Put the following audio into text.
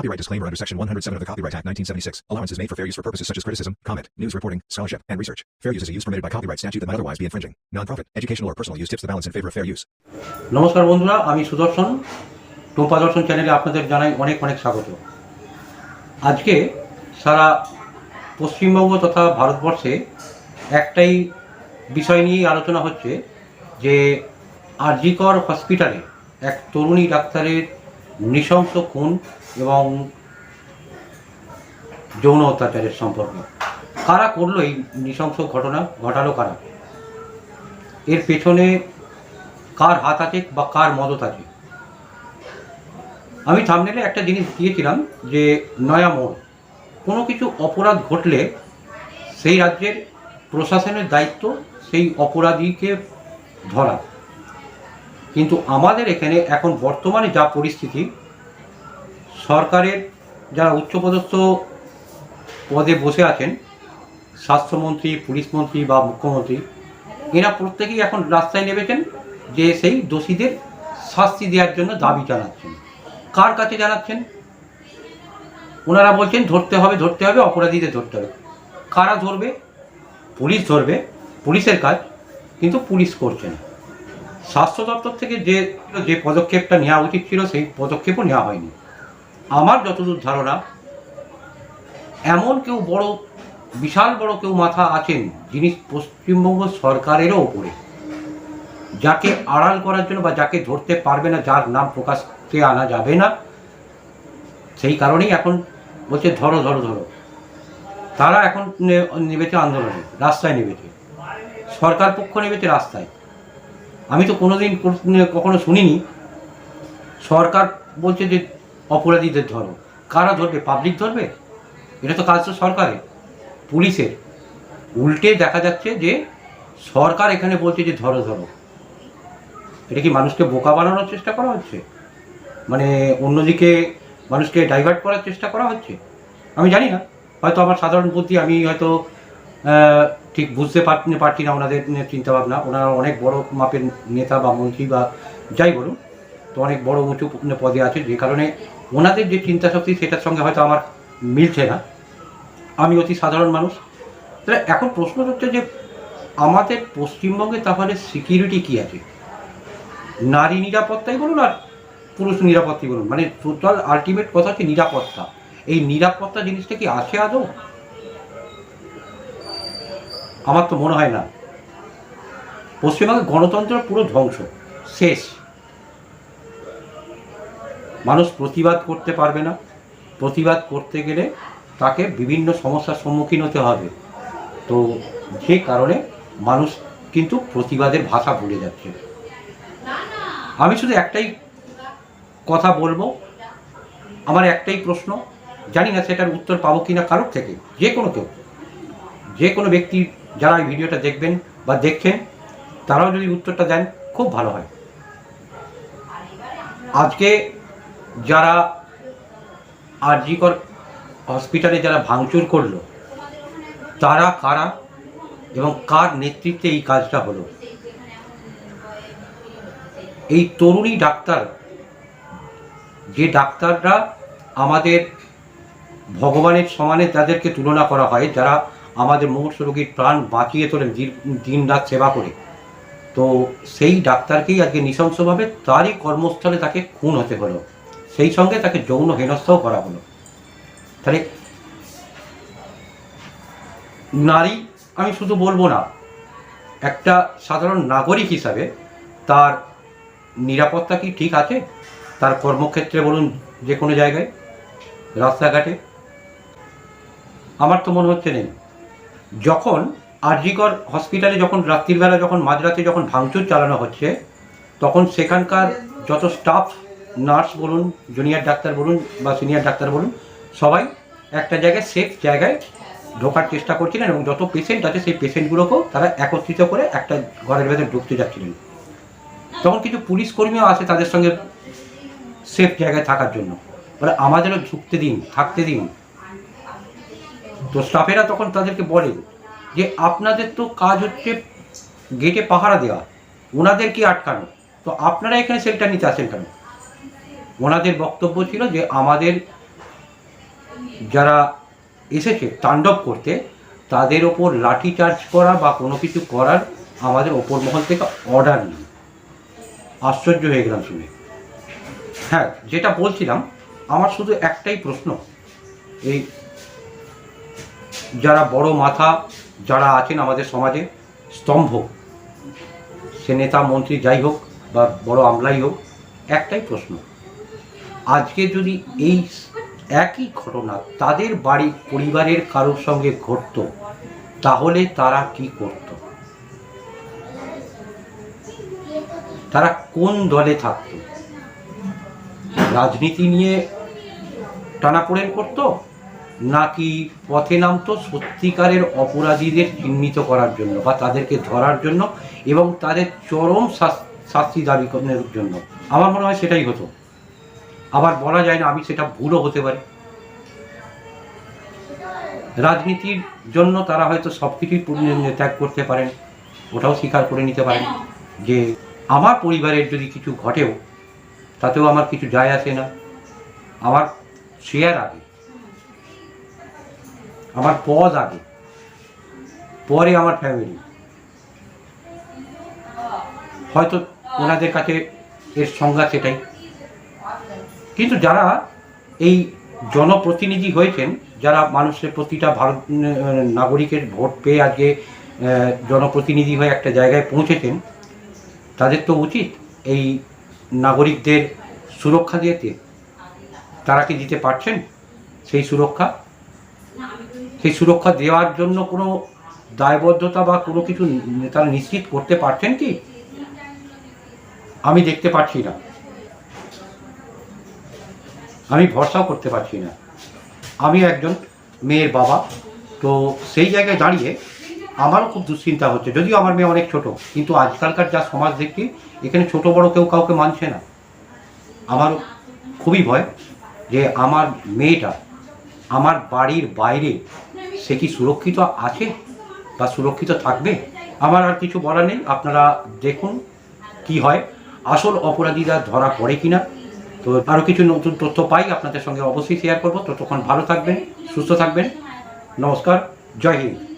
Copyright disclaimer under Section 107 of the Copyright Act 1976. Allowance is made for fair use for purposes such as criticism, comment, news reporting, scholarship, and research. Fair use is a use permitted by copyright statute that might otherwise be infringing. Non-profit, educational, or personal use tips the balance in favor of fair use. নমস্কার বন্ধুরা আমি সুদর্শন টুম্পা দর্শন চ্যানেলে আপনাদের জানাই অনেক অনেক স্বাগত আজকে সারা পশ্চিমবঙ্গ তথা ভারতবর্ষে একটাই বিষয় নিয়েই আলোচনা হচ্ছে যে আরজিকর হসপিটালে এক তরুণী ডাক্তারের নৃশংস খুন এবং যৌন অত্যাচারের সম্পর্ক। কারা করল এই নৃশংস ঘটনা? ঘটালো কারা? এর পেছনে কার হাত আছে বা কার মদত আছে? আমি থামনেলে একটা জিনিস দিয়েছিলাম যে নয়া মোড়। কোনো কিছু অপরাধ ঘটলে সেই রাজ্যের প্রশাসনের দায়িত্ব সেই অপরাধীকে ধরা। কিন্তু আমাদের এখানে এখন বর্তমানে যা পরিস্থিতি, সরকারের যারা উচ্চপদস্থ পদে বসে আছেন, স্বাস্থ্যমন্ত্রী, পুলিশ মন্ত্রী বা মুখ্যমন্ত্রী, এরা প্রত্যেকেই এখন রাস্তায় নেমেছেন যে সেই দোষীদের শাস্তি দেওয়ার জন্য দাবি জানাচ্ছেন। কার কাছে জানাচ্ছেন? ওনারা বলছেন, ধরতে হবে ধরতে হবে, অপরাধীদের ধরতে হবে। কারা ধরবে? পুলিশ ধরবে, পুলিশের কাজ, কিন্তু পুলিশ করছে না। স্বাস্থ্য দপ্তর থেকে যে যে পদক্ষেপটা নেওয়া উচিত ছিল, সেই পদক্ষেপও নেওয়া হয়নি। আমার যতদূর ধারণা, এমন কেউ বড়, বিশাল বড় কেউ মাথা আছেন যিনি পশ্চিমবঙ্গ সরকারেরও ওপরে, যাকে আড়াল করার জন্য বা যাকে ধরতে পারবে না, যার নাম প্রকাশকে আনা যাবে না, সেই কারণেই এখন বলছে ধরো ধরো ধরো। তারা এখন নেমেছে আন্দোলনে, রাস্তায় নেমেছে সরকার পক্ষ নেমেছে রাস্তায়। আমি তো কোনোদিন কোন- কখনো শুনিনি। সরকার বলছে যে অপরাধীদের ধরো। কারা ধরবে? পাবলিক ধরবে? এটা তো কাজ তো সরকারের, পুলিশের। উল্টে দেখা যাচ্ছে যে সরকার এখানে বলছে যে ধরো ধরো। এটা কি মানুষকে বোকা বানানোর চেষ্টা করা হচ্ছে? মানে অন্যদিকে মানুষকে ডাইভার্ট করার চেষ্টা করা হচ্ছে? আমি জানি না। হয়তো আমার সাধারণ বুদ্ধি, আমি হয়তো ঠিক বুঝতে পার- পারছি না ওনাদের চিন্তা ভাবনা ওনারা অনেক বড় মাপের নেতা বা মন্ত্রী বা যাই বলুন, তো অনেক বড় উঁচু পদে আছে। যে কারণে ওনাদের যে চিন্তা শক্তি সেটার সঙ্গে হয়তো আমার মিলছে না। আমি অতি সাধারণ মানুষ। তাহলে এখন প্রশ্ন হচ্ছে যে, আমাদের পশ্চিমবঙ্গে তাহলে সিকিউরিটি কি আছে? নারী নিরাপত্তাই বলুন আর পুরুষ নিরাপত্তাই বলুন। মানে টোটাল আলটিমেট কথা হচ্ছে নিরাপত্তা। এই নিরাপত্তা জিনিসটা কি আছে আদৌ? আমার তো মনে হয় না। পশ্চিমবঙ্গে গণতন্ত্র পুরো ধ্বংস, শেষ। মানুষ প্রতিবাদ করতে পারবে না। প্রতিবাদ করতে গেলে তাকে বিভিন্ন সমস্যার সম্মুখীন হতে হবে। তো যে কারণে মানুষ কিন্তু প্রতিবাদের ভাষা ভুলে যাচ্ছে। আমি শুধু একটাই কথা বলব। আমার একটাই প্রশ্ন, জানি না সেটার উত্তর পাবো কিনা কারোর থেকে, যে কোনো কেউ। যে কোনো ব্যক্তি যারা এই ভিডিওটা দেখবেন বা দেখছেন, তারাও যদি উত্তরটা দেন, খুব ভালো হয়। আজকে যারা আরজিকর হসপিটালে যারা ভাঙচুর করল, তারা কারা এবং কার নেতৃত্বে এই কাজটা হলো? এই তরুণী ডাক্তার, যে ডাক্তাররা আমাদের ভগবানের সমানে তাদেরকে তুলনা করা হয়, যারা আমাদের মুমূর্ষ রোগীর প্রাণ বাঁচিয়ে তোলেন দিন রাত সেবা করে। তো সেই ডাক্তারকেই আজকে নৃশংসভাবে তারই কর্মস্থলে তাকে খুন হতে হলো। সেই সঙ্গে তাকে যৌন হেনস্থাও করা হলো। তাহলে নারী, আমি শুধু বলব না, একটা সাধারণ নাগরিক হিসাবে তার নিরাপত্তা কি ঠিক আছে? তার কর্মক্ষেত্রে বলুন যে কোনো জায়গায়, রাস্তাঘাটে। আমার তো মনে হচ্ছে নেই। যখন আরজিকর হসপিটালে যখন, রাত্রিবেলা যখন, মাঝরাতে যখন ভাঙচুর চালানো হচ্ছে, তখন সেখানকার যত স্টাফ নার্স বলুন জুনিয়র ডাক্তার বলুন বা সিনিয়র ডাক্তার বলুন, সবাই একটা জায়গায় সেফ জায়গায় ঢোকার চেষ্টা করছিলেন এবং যত পেশেন্ট আছে সেই পেশেন্টগুলোকেও তারা একত্রিত করে একটা ঘরের ভেতরে ঢুকতে যাচ্ছিলেন। তখন কিছু পুলিশ কর্মীও আছে তাদের সঙ্গে সেফ জায়গায় থাকার জন্য। বলে, আমাদেরও ঢুকতে দিন, থাকতে দিন। তো স্টাফেরা তখন তাদেরকে বলে যে, আপনাদের তো কাজ হচ্ছে গেটে পাহারা দেওয়া। ওনাদের কি আটকানো। তো আপনারা এখানে সেলটা নিতে আসেন কেন? ওনাদের বক্তব্য ছিল যে, আমাদের যারা এসেছে তাণ্ডব করতে, তাদের ওপর লাঠি চার্জ করা বা কোনো কিছু করার আমাদের ওপর মহল থেকে অর্ডার নেই আশ্চর্য হয়ে গেলাম শুনে। হ্যাঁ যেটা বলছিলাম, আমার শুধু একটাই প্রশ্ন। এই যারা বড় মাথা যারা আছেন আমাদের সমাজে, স্তম্ভ। সে নেতা, মন্ত্রী যাই হোক বা বড় আমলাই হোক, একটাই প্রশ্ন। আজকে যদি এই একই ঘটনা তাদের বাড়ি পরিবারের কারোর সঙ্গে ঘটতো, তাহলে তারা কি করত? তারা কোন দলে থাকতো? রাজনীতি নিয়ে টানাপোড়েন করতো? নাকি পথে নামতো সত্যিকারের অপরাধীদের চিহ্নিত করার জন্য বা তাদেরকে ধরার জন্য এবং তাদের চরম শাস- শাস্তি দাবি করার জন্য? আমার মনে হয় সেটাই হতো। আবার বলা যায় না আমি সেটা ভুলও হতে পারি। রাজনীতির জন্য তারা হয়তো সব কিছুই ত্যাগ করতে পারেন। ওটাও স্বীকার করে নিতে পারেন যে আমার পরিবারের যদি কিছু ঘটেও তাতেও আমার কিছু যায় আসে না। আমার শেয়ার আগে। আমার পদ আগে, পরে আমার ফ্যামিলি হয়তো ওনাদের কাছে এর সংজ্ঞা সেটাই। কিন্তু যারা এই জনপ্রতিনিধি হয়েছেন, যারা মানুষের প্রতিটা ভারত নাগরিকের ভোট পেয়ে আজকে জনপ্রতিনিধি হয়ে একটা জায়গায় পৌঁছেছেন, তাদের তো উচিত এই নাগরিকদের সুরক্ষা দিতে। তারা কি দিতে পারছেন সেই সুরক্ষা? সেই সুরক্ষা দেওয়ার জন্য কোনো দায়বদ্ধতা বা কোনো কিছু তারা নিশ্চিত করতে পারছেন কি? আমি দেখতে পাচ্ছি না। আমি ভরসাও করতে পারছি না। আমি একজন মেয়ের বাবা, তো সেই জায়গায় দাঁড়িয়ে আমারও খুব দুশ্চিন্তা হচ্ছে। যদিও আমার মেয়ে অনেক ছোট, কিন্তু আজকালকার যা সমাজ দেখছি, এখানে ছোট বড় কেউ কাউকে মানছে না। আমার খুবই ভয় যে আমার মেয়েটা আমার বাড়ির বাইরে সে কি সুরক্ষিত আছে বা সুরক্ষিত থাকবে? আমার আর কিছু বলা নেই। আপনারা দেখুন কি হয়। আসল অপরাধীরা ধরা পড়ে কিনা? তো আরও কিছু নতুন তথ্য পাই। আপনাদের সঙ্গে অবশ্যই শেয়ার করব। ততক্ষণ ভালো থাকবেন, সুস্থ থাকবেন। নমস্কার। জয় হিন্দ।